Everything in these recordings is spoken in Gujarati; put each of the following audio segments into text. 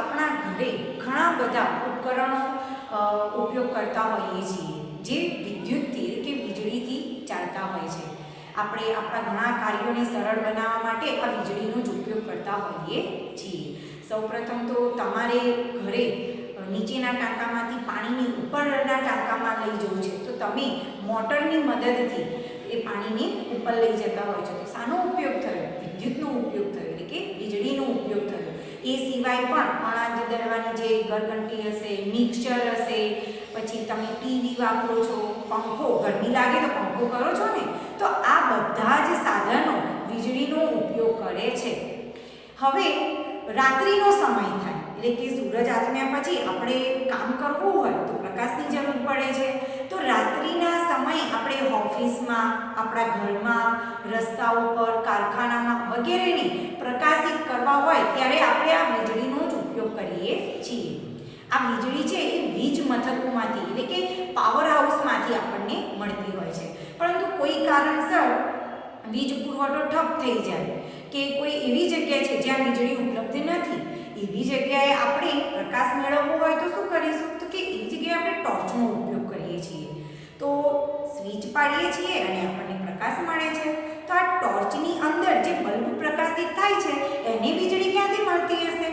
આપણે ઘરે ઘણા બધા ઉપકરણો ઉપયોગ કરતા હોઈએ છીએ, જે વિદ્યુતથી કે વીજળીથી ચાલતા હોય છે. આપણે આપણા ઘણા કાર્યોને સરળ બનાવવા માટે આ વીજળીનો જ ઉપયોગ કરતા હોઈએ છીએ. સૌપ્રથમ તો તમારે ઘરે નીચેના ટાંકામાંથી પાણીની ઉપરના ટાંકામાં લઈ જવું છે. તો તમે મોટરની મદદથી એ પાણીને ઉપર લઈ જતા હોય છે. તો શાનો ઉપયોગ થયો? વિદ્યુતનો ઉપયોગ થયો, એટલે કે વીજળીનો ઉપયોગ થયો. એ સિવાય પણ અનાજ દળવાની જે ઘરઘંટી હશે મિક્સચર હશે, પછી તમે ટીવી વાપરો છો, પંખો, ગરમી લાગે તો પંખો કરો છો ને, તો આ બધા જ સાધનો વીજળીનો ઉપયોગ કરે છે. હવે રાત્રિનો સમય થાય, એટલે કે સૂરજ આથમ્યા પછી આપણે કામ કરવું હોય તો પ્રકાશની જરૂર પડે છે. તો રાત્રિના સમયે આપણે ઓફિસમાં, આપણા ઘરમાં રસ્તા ઉપર કારખાનામાં વગેરેને પ્રકાશિત કરવા હોય ત્યારે આપણે આ વીજળીનો જ ઉપયોગ કરીએ છીએ. આ વીજળી છે એ વીજ મથકોમાંથી એટલે કે પાવર હાઉસમાંથી આપણને મળતી હોય છે. પરંતુ કોઈ કારણસર વીજ પુરવઠો ઠપ થઈ જાય કે કોઈ એવી જગ્યા છે જ્યાં વીજળી ઉપલબ્ધ નથી, એવી જગ્યાએ આપણે પ્રકાશ મેળવવો હોય તો શું કરીશું? તો કે એવી જગ્યાએ આપણે ટોર્ચનો ઉપયોગ તો સ્વિચ પાડીએ છીએ અને આપણને પ્રકાશ મળે છે. તો આ ટોર્ચની અંદર જે બલ્બ પ્રકાશિત થાય છે, એની વીજળી ક્યાંથી મળતી હશે?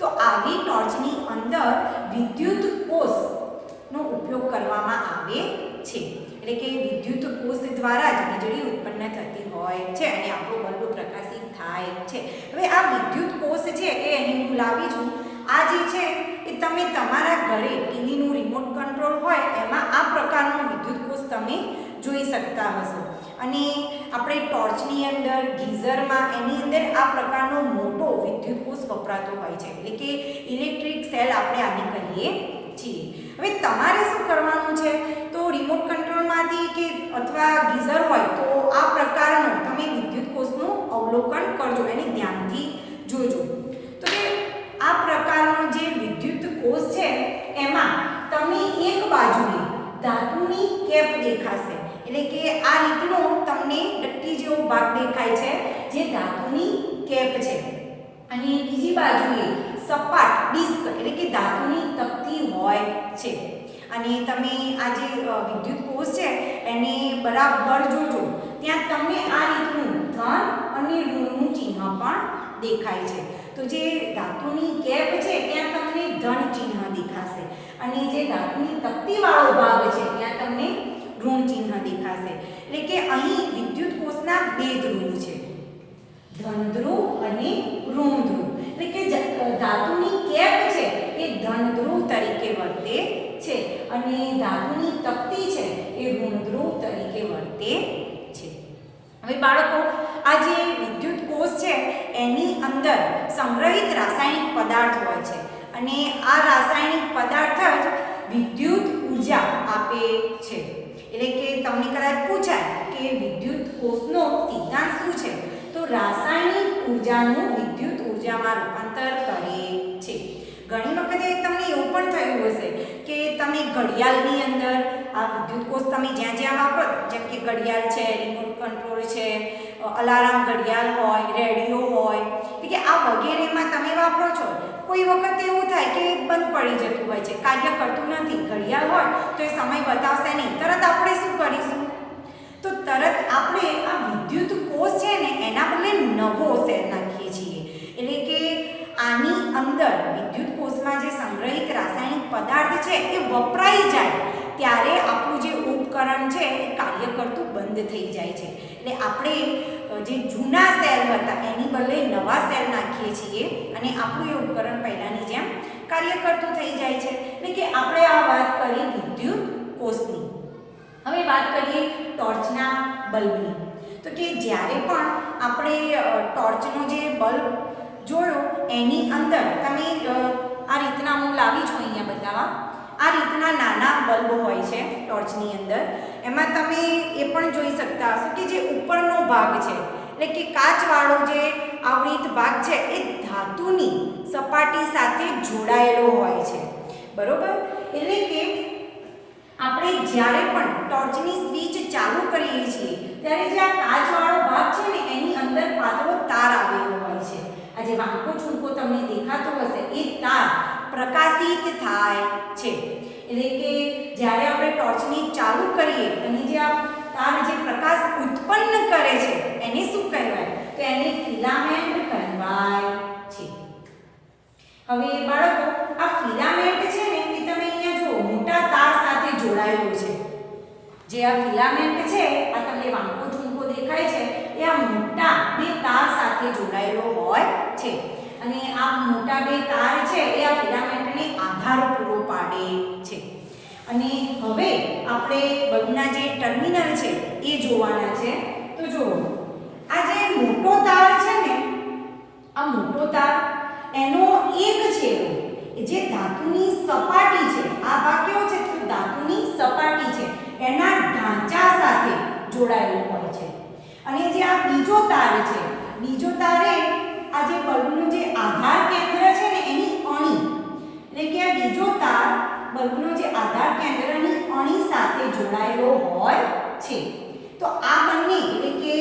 તો આવી ટોર્ચની અંદર વિદ્યુત કોષનો ઉપયોગ કરવામાં આવે છે. એટલે કે વિદ્યુત કોષ દ્વારા જ વીજળી ઉત્પન્ન થતી હોય છે અને આપણો બલ્બ પ્રકાશિત થાય છે. હવે આ વિદ્યુત કોષ છે એ અહીં હું લાવી છું. આ જે છે એ તમે તમારા ઘરે ટીવીનું કંટ્રોલ હોય, એમાં આ પ્રકારનો વિદ્યુત કોષ તમે જોઈ શકતા હશો. અને આપણે ટોર્ચની અંદર, ગીઝરમાં, એની અંદર આ પ્રકારનો મોટો વિદ્યુત કોષ વપરાતો હોય છે. એટલે કે ઇલેક્ટ્રિક સેલ આપણે આને કહીએ છીએ. હવે તમારે શું કરવાનું છે તો રિમોટ કંટ્રોલમાંથી કે અથવા ગીઝર હોય તો આ પ્રકારનો તમે વિદ્યુત કોષનું અવલોકન કરજો એને ધ્યાનથી જોજો તો કે આ પ્રકારનો જે વિદ્યુત કોષ છે એમાં તમે એક બાજુએ ધાતુની કેપ દેખાશે એટલે કે આ રીતનો તમને ડટ્ટી જેવો ભાગ દેખાય છે જે ધાતુની કેપ છે અને બીજી બાજુએ સપાટ ડિસ્ક એટલે કે ધાતુની તકતી હોય છે અને તમે આ જે અ, વિદ્યુત કોષ છે, એને બરાબર જોજો. ત્યાં તમને આ રીતનું ધન અને ઋણનું ચિહ્ન પણ દેખાય છે. તો જે ધાતુની કેપ છે, ત્યાં તમને ધન ચિહ્ન દેખાશે. અને જે ધાતુની તકતીવાળો ભાગ છે, ત્યાં તમને ઋણ ચિહ્ન દેખાશે. એટલે કે અહીં વિદ્યુત કોષના બે ધ્રુવ છે. ધન ધ્રુવ અને ઋણ ધ્રુવ. એટલે કે ધાતુની કેપ છે એ ધન ધ્રુવ તરીકે વર્તે છે. અને ધાતુની તકતી છે એ ઋણ ધ્રુવ તરીકે વર્તે છે. હવે બાળકો, આ જે વિદ્યુત કોષ છે, એની અંદર સંગ્રહિત રાસાયણિક પદાર્થ હોય છે. અને આ રાસાયણિક પદાર્થ જ વિદ્યુત ઊર્જા આપે છે. એટલે કે તમને કદાચ પૂછાય કે વિદ્યુત કોષનો સિદ્ધાંત શું છે? તો રાસાયણિક ઉર્જાનું વિદ્યુત ઉર્જામાં રૂપાંતર કરે ઘણી વખતે તમને એવું પણ થયું હશે કે તમે ઘડિયાળની અંદર આ વિદ્યુત કોષ તમે જ્યાં જ્યાં વાપરો જેમ કે ઘડિયાળ છે રિમોટ કંટ્રોલ છે અલાર્મ ઘડિયાળ હોય રેડિયો હોય, એટલે કે આ વગેરેમાં તમે વાપરો છો, કોઈ વખત એવું થાય કે બંધ પડી જતું હોય છે, કાર્ય કરતું નથી, ઘડિયાળ હોય, તો એ સમય બતાવશે નહીં. તરત આપણે શું કરીશું? તો તરત આપણે આ વિદ્યુત કોષ છે ને, એના બદલે નવો સેલ નાખીએ છીએ. એટલે કે આની અંદર વિદ્યુત કોષમાં જે સંગ્રહિત રાસાયણિક પદાર્થ છે એ વપરાઈ જાય, ત્યારે આપણું જે ઉપકરણ છે એ કાર્ય કરતું બંધ થઈ જાય છે. એટલે આપણે જે જૂના સેલ હતા, એની બદલે નવા સેલ નાખીએ છીએ અને આપણું એ ઉપકરણ પહેલાંની જેમ કાર્ય કરતું થઈ જાય છે. એટલે કે આપણે આ વાત કરી વિદ્યુત કોષની. હવે વાત કરીએ ટોર્ચના બલ્બની. તો કે જ્યારે પણ આપણે ટોર્ચનો જે બલ્બ જોયો, એની અંદર તમે આ રીતના હું લાવી છું અહીંયા બતાવવા. આ રીતના નાના બલ્બ હોય છે ટોર્ચની અંદર. એમાં તમે એ પણ જોઈ શકતા હશો કે જે ઉપરનો ભાગ છે. એટલે કે કાચવાળો જે આવૃત ભાગ છે, એ ધાતુની સપાટી સાથે જોડાયેલો હોય છે. બરોબર? એટલે કે આપણે જ્યારે પણ ટોર્ચની સ્વિચ ચાલુ કરીએ છીએ, ત્યારે જે આ કાચવાળો ભાગ છે ને, એની અંદર પાતળો તાર આવેલો હોય છે. આ જે વાંકો ચૂંકો તમને દેખાતો હશે. એ તાર પ્રકાશિત થાય છે. એટલે કે જ્યારે આપણે ટોર્ચને ચાલુ કરીએ, અને જે આ તાર જે પ્રકાશ ઉત્પન્ન કરે છે, એને શું કહેવાય? તો એને ફિલામેન્ટ કહેવાય છે. હવે બાળકો, આ ફિલામેન્ટ છે ને, એ તમે અહીંયા જુઓ, મોટા તાર સાથે જોડાયેલું છે. જે આ ફિલામેન્ટ છે, આ તમને વાંકો ઝૂંકો દેખાય છે. એ આ મોટા બે તાર સાથે જોડાયેલો હોય છે. અને આ મોટા બે તાર છે એ આ ફિલામેન્ટને આધાર પૂરો પાડે છે. અને હવે આપણે બલ્બના જે ટર્મિનલ છે એ જોવાના છે. તો જુઓ, આ જે મોટો તાર છે ને, આ મોટો તાર એનો એક છેડો જે ધાતુની સપાટી છે, આ ભાગ કેવો છે? તો ધાતુની સપાટી છે. એના ઢાંચા સાથે જોડાયેલો હોય છે. અને જે આ બીજો તાર છે, બીજો તારે આ જે બલ્બનું જે આધાર કેન્દ્ર છે ને એની અણી, એટલે કે આ બીજો તાર બલ્બનો જે આધાર કેન્દ્રની અણી સાથે જોડાયેલો હોય છે. તો આ બંને, એટલે કે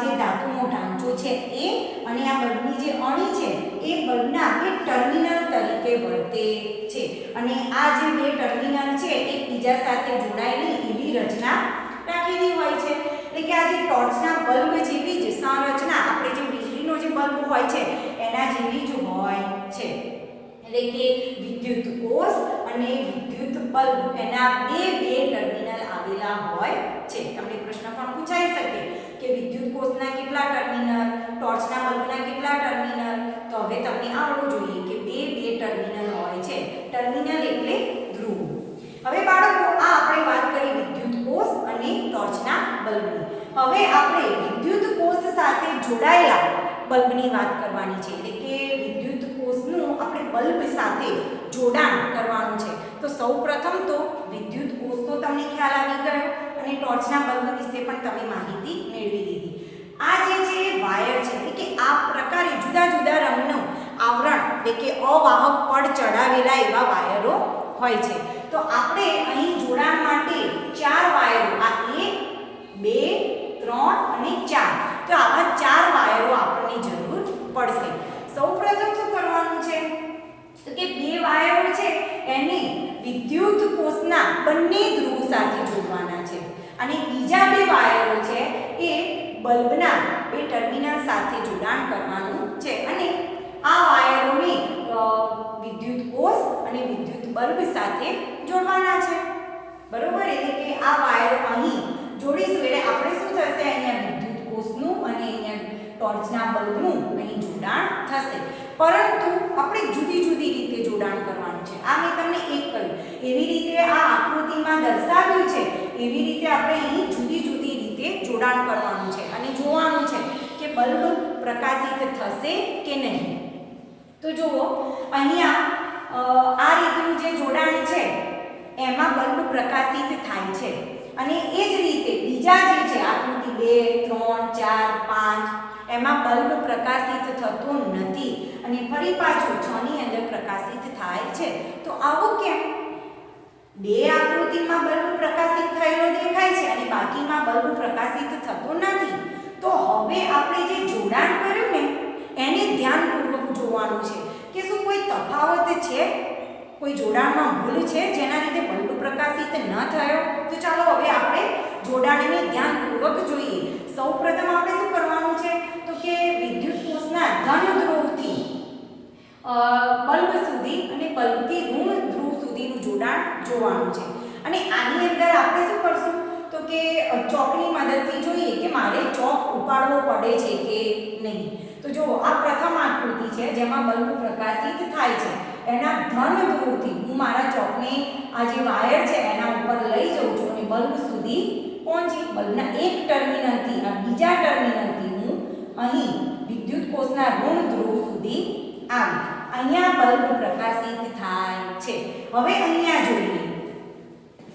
જે ધાતુનો ઢાંચો છે એ અને આ બલ્બની જે અણી છે, એ બલ્બના બે ટર્મિનલ તરીકે વર્તે છે. અને આ જે બે ટર્મિનલ છે એકબીજા સાથે જોડાયેલી એવી રચના રાખેલી હોય છે. એટલે કે આ જે ટોર્ચના બલ્બ જેવી જ સંરચના આપણે જે વીજળીનો જે બલ્બ હોય છે, એના જેવી જ હોય છે. એટલે કે વિદ્યુત કોષ અને વિદ્યુત બલ્બ એના બે બે ટર્મિનલ આવેલા હોય છે. તમને પ્રશ્ન પણ પૂછાઈ શકે કે વિદ્યુત કોષના કેટલા ટર્મિનલ, ટોર્ચના બલ્બના કેટલા ટર્મિનલ? તો હવે તમને આવડવું જોઈએ કે બે બે ટર્મિનલ હોય છે. ટર્મિનલ એટલે ધ્રુવ હવે બાળકો આ આપણે વાત કરી વિદ્યુત કોષ અને ટોર્ચના બલ્બની હવે આપણે વિદ્યુત કોષ સાથે જોડાયેલા બલ્બની વાત કરવાની છે. એટલે કે વિદ્યુત કોષનું આપણે બલ્બ સાથે જોડાણ કરવાનું છે. તો સૌપ્રથમ તો વિદ્યુત કોષ તો તમને ખ્યાલ આવી ગયો અને ટોર્ચના બલ્બ વિશે પણ તમે માહિતી મેળવી લીધી. આ જે છે વાયર છે, એટલે કે આ પ્રકારે જુદા જુદા રંગનું આવરણ, એટલે કે અવાહક પડ ચડાવેલા એવા વાયરો હોય છે. તો આપણે અહીં જોડાણ માટે ચાર વાયરો, આ એક બે, ત્રણ અને ચાર. તો આવા ચાર વાયરો આપણને જરૂર પડશે. સૌપ્રથમ શું કરવાનું છે? તો કે બે વાયરો છે, એને વિદ્યુત કોષના બંને ધ્રુવ સાથે જોડવાના છે. અને બીજા બે વાયરો છે, એ બલ્બના બે ટર્મિનલ સાથે જોડાણ કરવાનું છે. અને આ વાયરોને વિદ્યુત કોષ અને વિદ્યુત બલ્બ સાથે જોડવાના છે. બરોબર? એટલે કે આ વાયર અહીં જોડીશું એટલે આપણે શું થશે અહીંયા વિદ્યુત કોષનું અને અહીંયા ટોર્ચના બલ્બનું અહીં જોડાણ થશે. પરંતુ આપણે જુદી જુદી રીતે જોડાણ કરવાનું છે. આ મેં તમને એક કહ્યું. એવી રીતે આ આકૃતિમાં દર્શાવ્યું છે, એવી રીતે આપણે અહીં જુદી જુદી રીતે જોડાણ કરવાનું છે અને જોવાનું છે કે બલ્બ પ્રકાશિત થશે કે નહીં. તો જુઓ, અહીંયા આ રીતનું જે જોડાણ છે, એમાં બલ્બ પ્રકાશિત થાય છે. અને એ જ રીતે બીજા જે છે, આકૃતિ બે, ત્રણ, ચાર, પાંચ એમાં બલ્બ પ્રકાશિત થતો નથી અને ફરી પાછું છ ની અંદર પ્રકાશિત થાય છે. તો આવું કેમ? બે આકૃતિમાં બલ્બ પ્રકાશિત થયેલો દેખાય છે અને બાકીમાં બલ્બ પ્રકાશિત થતો નથી. તો હવે આપણે જે જોડાણ કર્યું ને, એને ધ્યાનપૂર્વક જોવાનું છે કે શું કોઈ તફાવત છે? કોઈ જોડાણમાં ભૂલ છે જેના લીધે બલ્બ પ્રકાશિત ન થયો? તો ચાલો હવે આપણે જોડાણને ધ્યાનપૂર્વક જોઈએ. સૌપ્રથમ આપણે શું તો કે વિદ્યુત કોષના ધન ધ્રુવથી બલ્બ સુધી અને બલ્બથી ઋણ ધ્રુવ સુધીનું જોડાણ જોવાનું છે. અને આની અંદર આપણે શું કરશું? તો કે ચોકની મદદથી જોઈએ કે મારે ચોક ઉપાડવો પડે છે કે નહીં. તો જો આ પ્રથમ આકૃતિ છે જેમાં બલ્બ પ્રકાશિત થાય છે. એના ધન ધ્રુવથી હું મારા ચોકને, આ જે વાયર છે એના ઉપર લઈ જાઉં છું અને બલ્બ સુધી પહોંચી, બલ્બના એક ટર્મિનલથી આ બીજા ટર્મિનલથી હું અહીં કોષના ઋણ ધ્રુવ સુધી આવી. અહીંયા બલ્બ પ્રકાશિત થાય છે. હવે અહીંયા જોઈએ.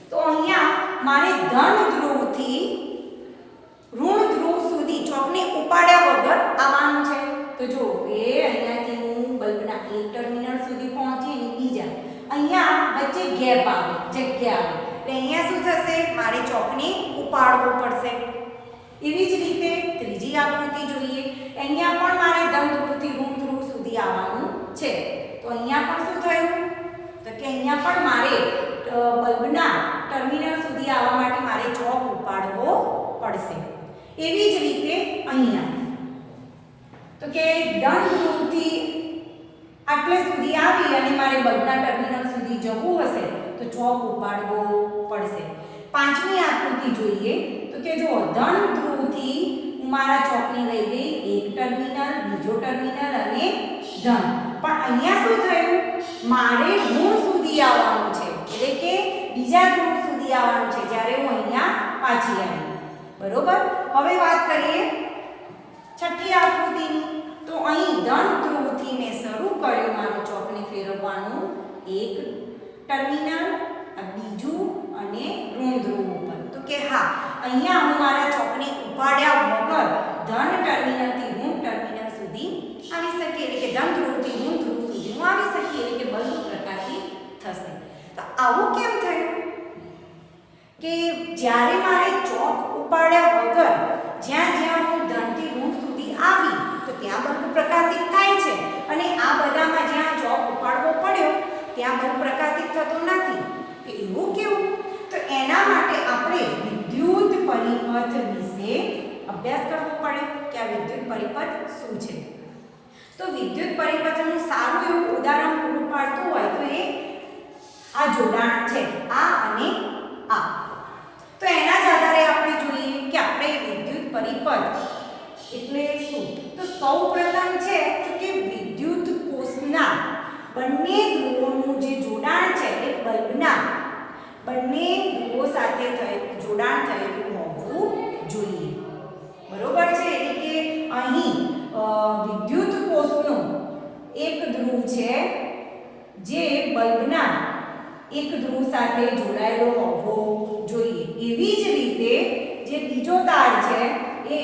તો અહીંયા મારે ધન ધ્રુવથી ઋણ ધ્રુવ સુધી ચોકને ઉપાડ્યા વગર આવવાનું છે. તો જો એ અહીંયાથી હું બલ્બના એક ટર્મિનલ સુધી પહોંચી અને બીજા. અહીંયા વચ્ચે ગેપ આવે, જગ્યા આવે. એટલે અહીંયા શું થશે? મારે ચોકને ઉપાડવો પડશે. એવી જ રીતે ત્રીજી આકૃતિ જોઈએ અહીંયા પણ મારે ધન ધ્રુવથી ઋણ ધ્રુવ છે તો અહીંયા પણ શું થયું તો કે અહીંયા પણ મારે બલ્બના ટર્મિનલ સુધી આવવા માટે મારે ચોક ઉપાડવો પડશે. એવી જ રીતે અહીંયા. તો કે ડન ધ્રુવથી આટલે સુધી આવી અને મારે બલ્બના ટર્મિનલ સુધી જવું હશે, તો ચોક ઉપાડવો પડશે. પાંચમી આકૃતિ જોઈએ, તો કે જો ધન ધ્રુવથી હું મારા ચોકને લઈ ગઈ, એક ટર્મિનલ, બીજો ટર્મિનલ અને ધન પણ અહીંયા શું થયું? મારે ઋણ સુધી આવવાનું છે. એટલે કે બીજા ધ્રુવ સુધી આવવાનું છે, જ્યારે હું અહીંયા પાછી આવી. બરોબર? હવે વાત કરીએ છઠ્ઠી આકૃતિની. તો અહીં ધન ધ્રુવથી મેં શરૂ કર્યું મારું ચોકને ફેરવવાનું. એક ટર્મિનલ બીજું અને ઋણ ધ્રુવ ઉપર. તો કે હા, અહીંયા હું મારા ચોકને ઉપાડ્યા વગર ધન ટર્મિનલથી ઋણ ટર્મિનલ સુધી આવી શકીએ એટલે કે ધન ધ્રુવથી આવી શકીએ કે બલ્બ પ્રકાશિત થશે. તો આવું કેમ થયું? કે જ્યારે મારે ચોક ઉપાડ્યા વગર જ્યાં જ્યાં હું ધનથી ઋણ સુધી આવી, તો ત્યાં બલ્બ પ્રકાશિત થાય છે. અને આ બધામાં જ્યાં ચોક ઉપાડવો પડ્યો, ત્યાં બલ્બ પ્રકાશિત થતો નથી. તો એવું કેવું? તો એના માટે આપણે વિદ્યુત પરિપથ વિશે અભ્યાસ કરવો પડે કે આ વિદ્યુત પરિપથ શું છે? તો વિદ્યુત પરિપથનું સારું એવું ઉદાહરણ પૂરું પાડતું હોય તો એ આ જોડાણ છે. આ અને આ. તો એના જ આધારે આપણે જોઈએ કે આપણે વિદ્યુત પરિપથ એટલે શું? તો સૌપ્રથમ છે તો કે વિદ્યુત કોષના બંને ધ્રુવોનું જે જોડાણ છે એ બલ્બના બંને ધ્રુવો સાથે થયેલું જોડાણ થયેલું હોવું જોઈએ. બરોબર છે? એટલે કે અહીં વિદ્યુત કોષનું એક ધ્રુવ છે જે બલ્બના એક ધ્રુવ સાથે જોડાયેલો હોવો જોઈએ. એવી જ રીતે જે બીજો તાર છે, એ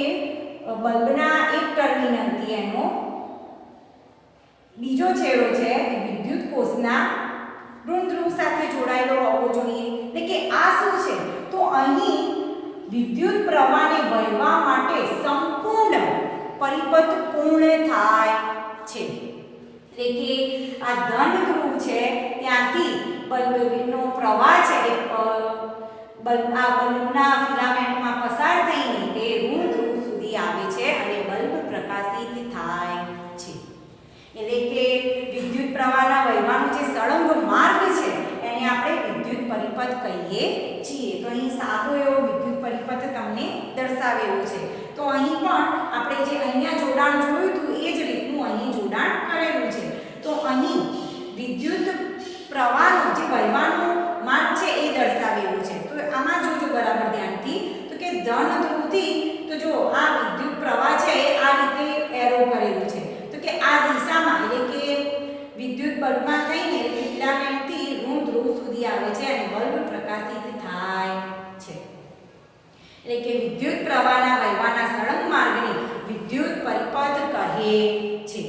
બલ્બના એક ટર્મિનલથી એનો બીજો છેડો છે, એ વિદ્યુત કોષના ઋણ ધ્રુવ સાથે જોડાયેલો હોવો જોઈએ. એટલે કે આ શું છે? તો અહીં વિદ્યુત પ્રવાહને વહેવા માટે સંપૂર્ણ પરિપથ પૂર્ણ થાય છે. એટલે કે આ ધન ધ્રુવ છે બલ્બનો પ્રવાહ છે એ આ બલ્બના ફિલામેન્ટમાં પસાર થઈને તે ઋણ ધ્રુવ સુધી આવે છે અને બલ્બ પ્રકાશિત થાય છે. એટલે કે વિદ્યુત પ્રવાહના વહેવાનો જે સળંગ માર્ગ છે, એને આપણે વિદ્યુત પરિપથ કહીએ છીએ. તો અહીં સારો એવો વિદ્યુત પરિપથ તમને દર્શાવેલો છે. તો અહીં પણ આપણે જે અહીંયા જોડાણ જોયું હતું, એ જ રીતનું અહીં જોડાણ કરેલું છે. તો અહીં વિદ્યુત પ્રવાહનું, જે વહેવાનું માર્ગ છે એ દર્શાવેલું છે. તો આમાં જોજો બરાબર ધ્યાનથી. તો કે ધન ધ્રુવથી તો જો આ વિદ્યુત પ્રવાહ છે એ આ રીતે એરો કરેલું છે. તો કે આ દિશામાં, એટલે કે વિદ્યુત બલ્બમાં થઈને ફિલામેન્ટથી ઋણ ધ્રુવ સુધી આવે છે અને બલ્બ પ્રકાશિત થાય છે. એટલે કે વિદ્યુત પ્રવાહના વહેવાના સળંગ માર્ગને વિદ્યુત પરિપથ કહે છે.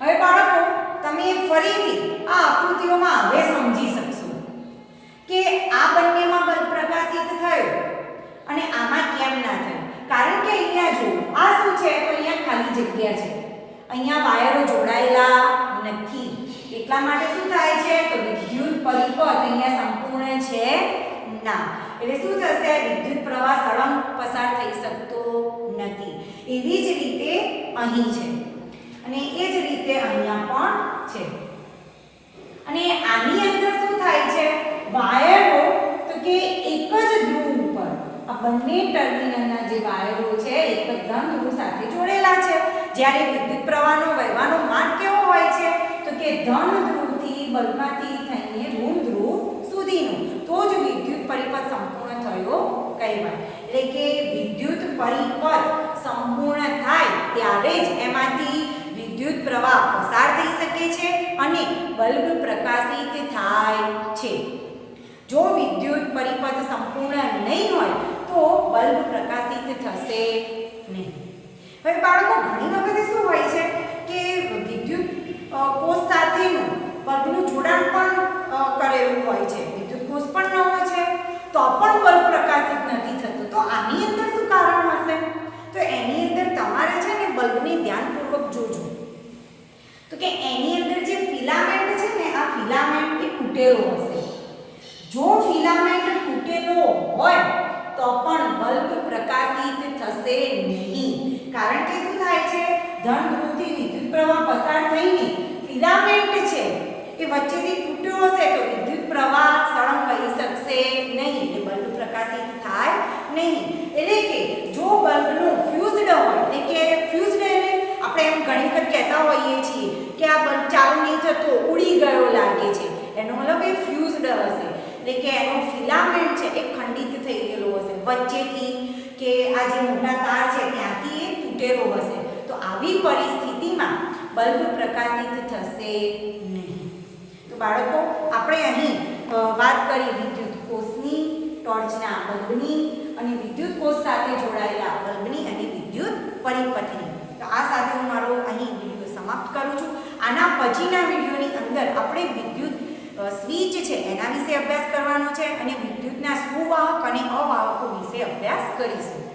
હવે બાળકો, તમે ફરીથી આ આકૃતિઓમાં હવે સમજી શકશું કે આ બંનેમાં બલ્બ પ્રકાશિત થયો અને આમાં કેમ ના થયું. કારણ કે અહીંયા જો આ શું છે, તો અહીંયા ખાલી જગ્યા છે. અહીંયા વાયરો જોડાયેલા નથી. એટલા માટે શું થાય છે, તો વિદ્યુત પરિપથ અહીંયા સંપૂર્ણ છે ના. એટલે શું થશે, વિદ્યુત પ્રવાહ સળંગ પસાર થઈ શકતો નથી. એવી જ રીતે અહીં છે. અને એ જ રીતે અહીંયા પણ છે. અને આની અંદર શું થાય છે? વાયરો, તો કે એક જ ધ્રુવ ઉપર. આ બંને ટર્મિનલના જે વાયરો છે એક ધન ધ્રુવ સાથે જોડેલા છે. જ્યારે વિદ્યુત પ્રવાહનો વહેવાનો માર્ગ કેવો હોય છે? તો કે ધન ધ્રુવથી બલ્બમાંથી થઈને ઋણ ધ્રુવ સુધીનો. તો જ વિદ્યુત પરિપથ સંપૂર્ણ થયો કહેવાય. એટલે કે વિદ્યુત પરિપથ સંપૂર્ણ થાય ત્યારે જ એમાંથી વિદ્યુત પ્રવાહ પસાર થઈ શકે છે અને બલ્બ પ્રકાશિત થાય છે. જો વિદ્યુત પરિપથ સંપૂર્ણ નહીં હોય તો બલ્બ પ્રકાશિત થશે નહીં. હવે બાળકો, ઘણી વખતે શું હોય છે કે વિદ્યુત કોષ સાથેનું બલ્બનું જોડાણ પણ કરેલું હોય છે. વિદ્યુત કોષ પણ ન હોય છે, તો પણ બલ્બ પ્રકાશિત નથી થતું. તો આની અંદર શું કારણ હશે? તો એની અંદર તમારે છે ને બલ્બને ધ્યાનપૂર્વક જોજો. તો કે એની અંદર જે ફિલામેન્ટ છે ને, આ ફિલામેન્ટ એ તૂટેલો હશે. જો ફિલામેન્ટ તૂટેલો હોય, તો પણ બલ્બ પ્રકાશિત થશે નહીં. કારણ કે શું થાય છે? ધન ધ્રુવથી વિદ્યુત પ્રવાહ પસાર થઈને ફિલામેન્ટ છે, એ વચ્ચેથી તૂટ્યો હશે તો વિદ્યુત પ્રવાહ સળંગ કરી શકશે નહીં. એટલે બલ્બ પ્રકાશિત થાય નહીં. એટલે કે જો બલ્બનું ફ્યુઝડ હોય, એટલે કે ફ્યુઝડ એટલે આપણે એમ ઘણી વખત કહેતા હોઈએ છીએ કે આ ચાલુ થતો, ઉડી ગયો લાગે છે. એનો મતલબ એ ફ્યુઝડ હશે. એટલે કે એનો ફિલામેન્ટ છે, એ ખંડિત થઈ ગયેલો હશે. વચ્ચેથી કે આ જે મોટા તાર છે, ત્યાંથી એ તૂટેલો હશે. તો આવી પરિસ્થિતિમાં બલ્બ પ્રકાશિત થશે નહીં. તો બાળકો, આપણે અહીં વાત કરી વિદ્યુત કોષની, ટોર્ચના બલ્બની અને વિદ્યુત કોષ સાથે જોડાયેલા બલ્બની અને વિદ્યુત પરિપથની. તો આ સાથે હું મારો અહીં વીડિયો સમાપ્ત કરું છું. આના પછીના વિડીયોની અંદર આપણે વિદ્યુત સ્વિચ છે એના વિશે અભ્યાસ કરવાનો છે અને વિદ્યુતના સુવાહક અને અવાહકો વિશે અભ્યાસ કરીશું.